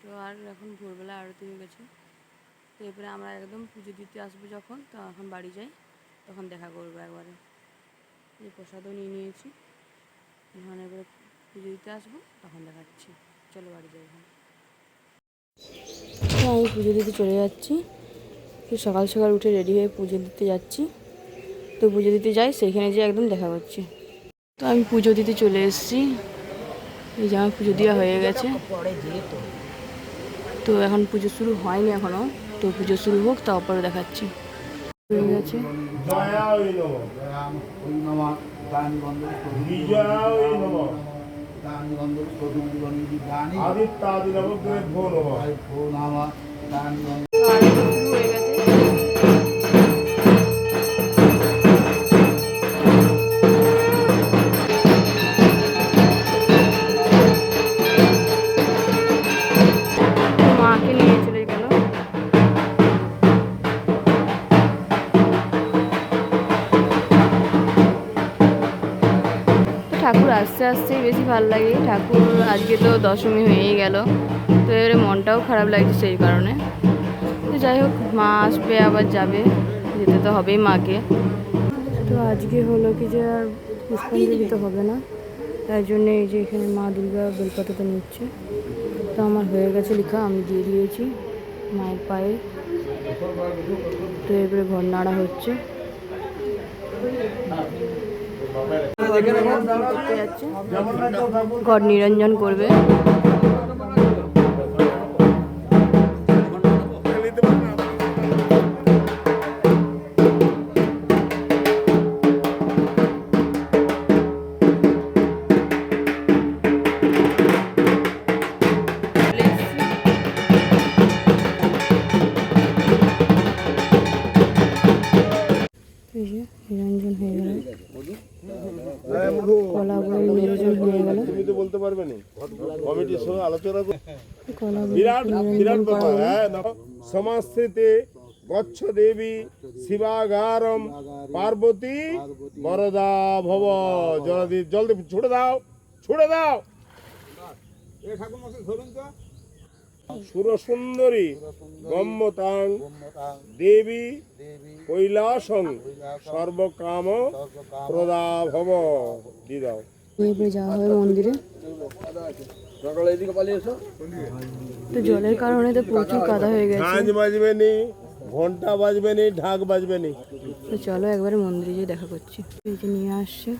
তো আর এখন ভোরবেলা আরতি হয়ে গেছে। তো এরপরে আমরা একদম পুজো দিতে আসব যখন, তো এখন বাড়ি যাই, তখন দেখা করব একবারে। এই প্রসাদও নিয়ে নিয়েছি। এখন এবারে পুজো দিতে আসব, তখন দেখাচ্ছি। চলো বাড়ি যাই এখন। আমি পুজো দিতে চলে যাচ্ছি। সকাল সকাল উঠে রেডি হয়ে পুজো দিতে যাচ্ছি। তো পুজো দিতে যাই, সেইখানে যেয়ে একদম দেখা করছি। তো আমি পুজো দিতে চলে এসেছি। এই যে আমার পুজো দেওয়া হয়ে গেছে। তো এখন পুজো শুরু হয়নি এখনও তো পুজো শুরু হোক, তারপরে দেখাচ্ছি। হয়ে গেছে। মাকে নিয়ে চলে গেল। তো ঠাকুর আস্তে আস্তে বেশি ভালো লাগে ঠাকুর আজকে তো দশমী হয়েই গেল। তো এবারে মনটাও খারাপ লাগছে সেই কারণে। তো যাই হোক, মা আসবে, আবার যাবে। যেতে তো হবেই মাকে। তো আজকে হলো কি যে আর পুষ্পাঞ্জলি দিতে হবে না। তাই জন্য এই যে এখানে মা দুর্গা বেলপাতাটা নিচ্ছে। তো আমার হয়ে গেছে, লেখা, আমি দিয়ে দিয়েছি। মায়ের পায়ে। তো এবারে ঘর নাড়া হচ্ছে। ঘর নিরঞ্জন করবে। হয়ে গেল। হয়ে গেল। তুমি তো বলতে পারবে না। কমিটির সঙ্গে আলোচনা করে। বিরাট বিরাট ব্যাপার। হ্যাঁ না? সমাস্থিতে গচ্ছ দেবী শিবাগারম পার্বতী বরদা ভব জলদি জলদি ছুড়ে দাও ছুড়ে দাও। সুর সুন্দরী গম্যতাং দেবী কৈলাসং সর্বকাম প্রদা ভব দিয়ে দাও যাওয়া হবে মন্দিরে। তো জলের কারণে তো প্রচুর কাদা হয়ে গেছে। ঝাঁঝ বাজবে নি ঘণ্টা বাজবে নি ঢাক বাজবে নি তো চলো একবারে মন্দিরে গিয়ে দেখা করছি। নিয়ে আসছে।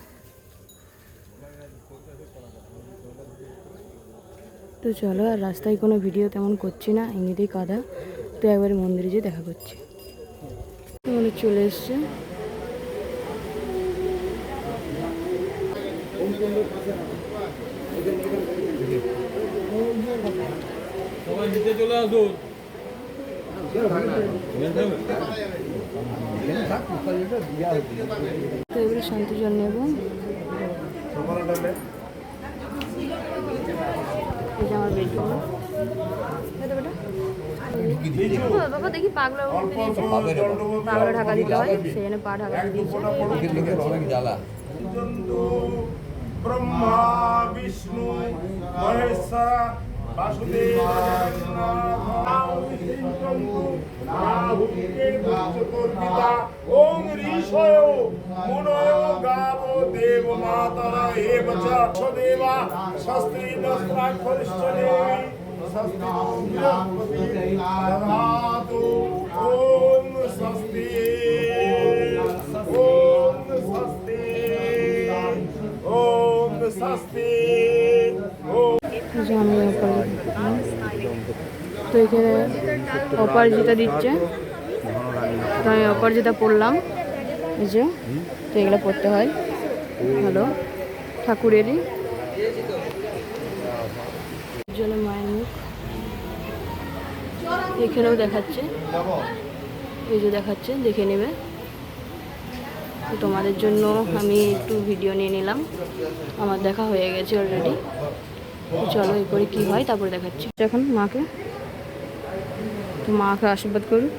তো চলো আর রাস্তায় কোনো ভিডিও তেমন করছি না, এমনিতেই কাদা। তো একবারে মন্দিরে যেয়ে দেখা করছি। মানে চলে এসছে। তো এবারে শান্তি জল নেব। এই যে আমার বেডরুম বাবা দেখি পাগলা পাগলা ঢাকা দিতে হয় সেই জন্য পা ঢাকা দিয়েছে। ব্রহ্মা বিষ্ণু মহেশ্বর বাসুদেব ওম ঋষয় মুনয় গাব দেব মাতরা এব চ সদেবা শাস্ত্রী দস্ত্রাক্ষরিষ্ঠ দেবী দদাতু ওম স্বস্তি ওম স্বস্তি ওম স্বস্তি ওম এই আমি অপার তো এখানে অপরাজিতা দিচ্ছে। তো আমি অপরাজিতা পড়লাম। এই যে, তো এগুলো পড়তে হয়। ভালো। ঠাকুরেরই জলে মায়ের মুখ। এখানেও দেখাচ্ছে। এই যে দেখাচ্ছে, দেখে নেবে। তো তোমাদের জন্য আমি একটু ভিডিও নিয়ে নিলাম। আমার দেখা হয়ে গেছে অলরেডি চলো এরপরে কি হয়, তারপরে দেখাচ্ছি। এখন মাকে তো মাকে আশীর্বাদ করুন।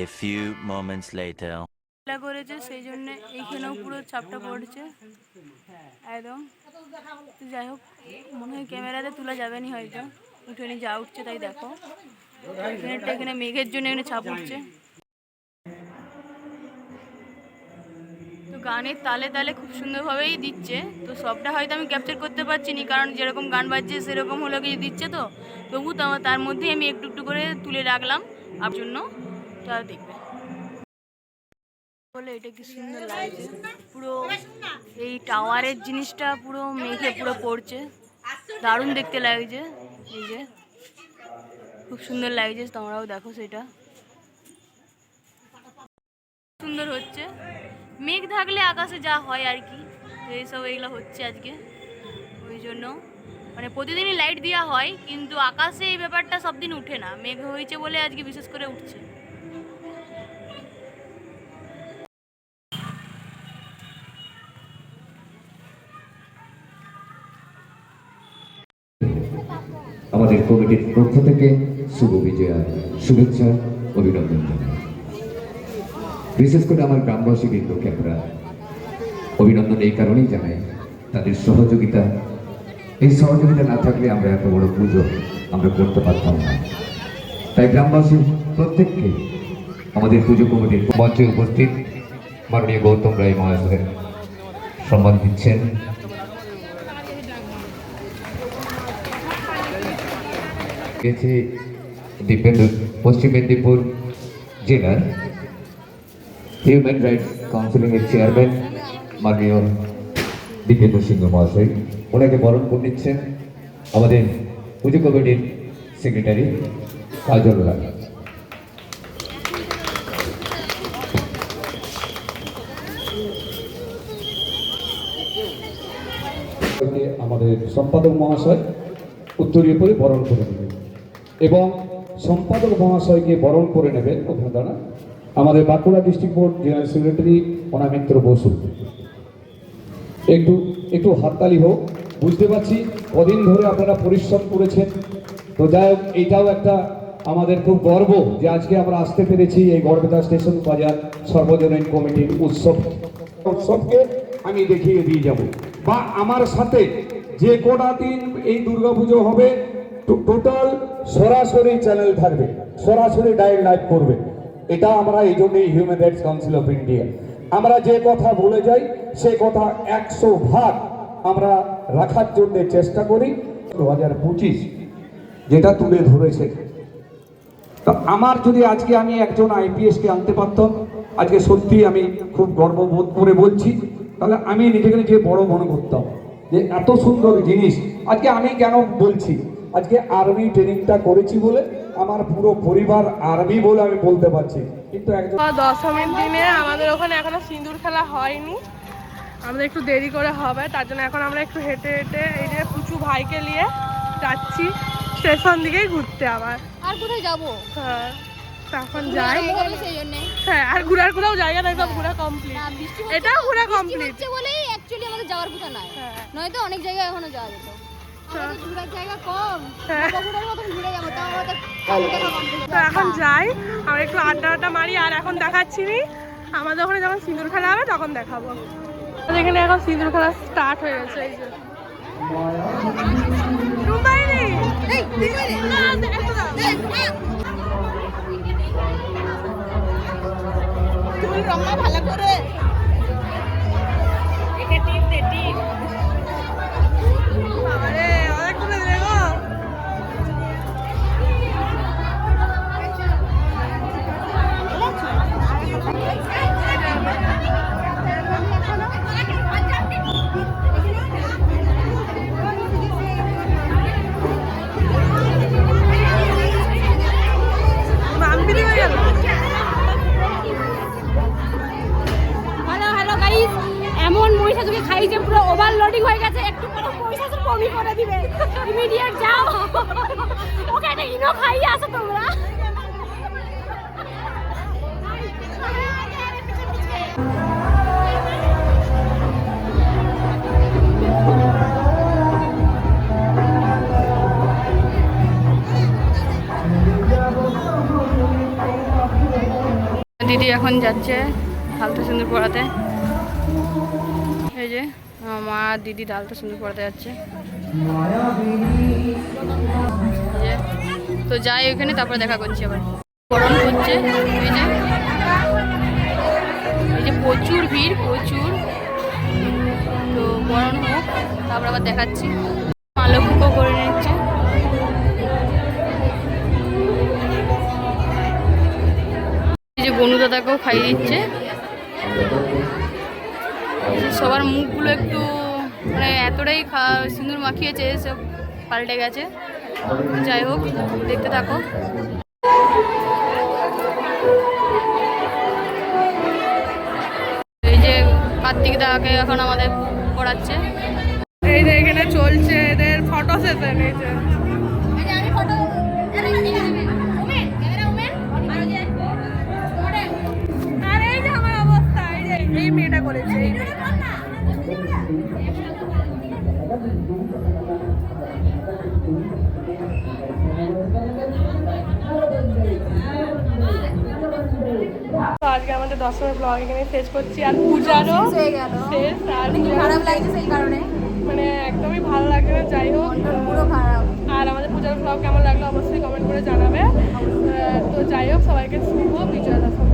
A few moments later. করেছে সেই জন্য এইখানেও পুরো চাপটা পড়ছে। একদম। তো যাই হোক মনে হয় ক্যামেরাতে তোলা যাবে না হয়তো। উঠেনি যা উঠছে তাই দেখো। এখানে মেঘের জন্য এখানে ছাপ উঠছে। গানের তালে তালে খুব সুন্দরভাবেই দিচ্ছে। তো সবটা হয়তো আমি ক্যাপচার করতে পারছি না কারণ যেরকম গান বাজছে সেরকম হলো কিছু দিচ্ছে তো। তবু তো তার মধ্যেই আমি একটু একটু করে তুলে রাখলাম আপনার জন্য তারা দেখবে। বলে এটা কি সুন্দর লাগছে। পুরো এই টাওয়ারের জিনিসটা পুরো মেঘে পুরো পড়ছে। দারুণ দেখতে লাগছে। এই যে খুব সুন্দর লাগছে, তোমরাও দেখো সেটা। সুন্দর হচ্ছে। মেঘ থাকলে আকাশে যা হয় আর কি। তো এইসব এগুলো হচ্ছে আজকে। ওই জন্য মানে প্রতিদিনই লাইট দেওয়া হয়, কিন্তু আকাশে এই ব্যাপারটা সব দিন উঠে না। মেঘ হয়েছে বলে আজকে বিশেষ করে উঠছে। আমাদের কমিটির পক্ষ থেকে শুভ বিজয়া, শুভেচ্ছা, অভিনন্দন জানাই। বিশেষ করে আমার গ্রামবাসী বৃন্দকে আমরা অভিনন্দন এই কারণেই জানাই তাদের সহযোগিতা। এই সহযোগিতা না থাকলে আমরা এত বড় পুজো আমরা করতে পারতাম না। তাই গ্রামবাসী প্রত্যেককে আমাদের পুজো কমিটির মঞ্চে উপস্থিত মাননীয় গৌতম রায় মহাশয়ের সম্মান দিচ্ছেন। গেছে দীপেন্দ্র পশ্চিম মেদিনীপুর জেলার হিউম্যান রাইটস কাউন্সিলিংয়ের চেয়ারম্যান মাননীয় দীপেন্দ্র সিংহ মহাশয়। ওনাকে বরণ করে নিচ্ছেন আমাদের পুজো কমিটির সেক্রেটারি কাজল থেকে আমাদের সম্পাদক মহাশয় উত্তরীয় করে বরণ করে নেবেন। এবং সম্পাদক মহাশয়কে বরণ করে নেবেন ওখানে দাঁড়া আমাদের Bankura district board general secretary Anamitra Basu. একটু একটু হাততালি হোক, বুঝতে পারছি কদিন ধরে আপনারা পরিশ্রম করেছেন। তো যাই হোক এইটাও একটা আমাদের খুব গর্ব যে আজকে আমরা আসতে পেরেছি এই গড়বেতা স্টেশন বাজার সর্বজনীন কমিটির উৎসব উৎসবকে আমি দেখিয়ে দিয়ে যাব। বা আমার সাথে যে কটা দিন এই দুর্গাপুজো হবে টোটাল সরাসরি চ্যানেল থাকবে, সরাসরি ডাইরেক্ট লাইভ করবে। এটা আমরা এই জন্যই human rights council of India আমরা যে কথা বলে যাই, সে কথা একশো ভাগ আমরা রাখার জন্য চেষ্টা করি। দু হাজার পঁচিশ, যেটা তুলে ধরেছে। তা আমার যদি আজকে আমি একজন আইপিএসকে আনতে পারতাম, আজকে সত্যি আমি খুব গর্ববোধ করে বলছি, তাহলে আমি নিজেকে নিজে বড় মনে করতাম যে এত সুন্দর জিনিস। আজকে আমি কেন বলছি? আজকে আর্মি ট্রেনিংটা করেছি বলে আমার পুরো পরিবার আর্মি বলে আমি বলতে পারছি। কিন্তু একজন দশমীর দিনে আমাদের ওখানে এখনও সিঁদুর খেলা হয়নি। আমাদের একটু দেরি করে হবে তার জন্য এখন আমরা একটু হেঁটে হেঁটে এই যে পুচু ভাইকে নিয়ে যাচ্ছি স্টেশন দিকেই ঘুরতে আবার। আর কোথায় যাব? হ্যাঁ তো এখন যাই। হ্যাঁ আর ঘোরার কোথাও জায়গা নাই সব ঘোরা কমপ্লিট এটাও ঘোরা কমপ্লিট বলেই অ্যাকচুয়ালি আমাদের যাওয়ার কথা নয়। হ্যাঁ। নয়তো অনেক জায়গায় এখনও যাওয়া যেত। তো এখন যাই আমরা একটু আড্ডা আড্ডা মারি আর এখন দেখাচ্ছি নি আমাদের ওখানে যখন সিঁদুর খেলা হবে তখন দেখাবো। এখানে এখন সিঁদুর খেলা স্টার্ট হয়ে গেছে এই যে। রুমাইনি এই, ওভারলোডিং হয়ে গেছে, একটু পরে মহিষাসুর বমি করে দিবে। ইমিডিয়েট যাও। ওকে ইনো তোমরা। দিদি এখন যাচ্ছে হালতা সুন্দর পড়াতে মা, দিদি ডালটা সুন্দর পড়াতে যাচ্ছে তো যাই ওখানে, তারপরে দেখা করছি আবার। গরম হচ্ছে, এই যে। প্রচুর ভিড়, প্রচুর। তো বরণ হোক, তারপর আবার দেখাচ্ছি। আলোকুকো করে নিচ্ছে। এই যে বনু দাদাকেও খাইয়ে দিচ্ছে। সবার মুখগুলো একটু মানে এতটাই খা- সিঁদুর মাখিয়েছে সব পাল্টে গেছে। যাই হোক দেখতে থাকো। এই যে কার্তিক দাকে এখন আমাদের পড়াচ্ছে। এই যে এখানে চলছে এদের ফটো সেশন এই যে আমি ফটো দশমের ব্লগ এখানে শেষ করছি আর পূজারও শেষ আর খারাপ লাগছে সেই কারণে। মানে একদমই ভালো লাগে না যাই হোক পুরো খারাপ। আর আমাদের পূজার ব্লগ কেমন লাগল অবশ্যই কমেন্ট করে জানাবে। তো যাই হোক সবাইকে শুভ বিজয়া দশমী।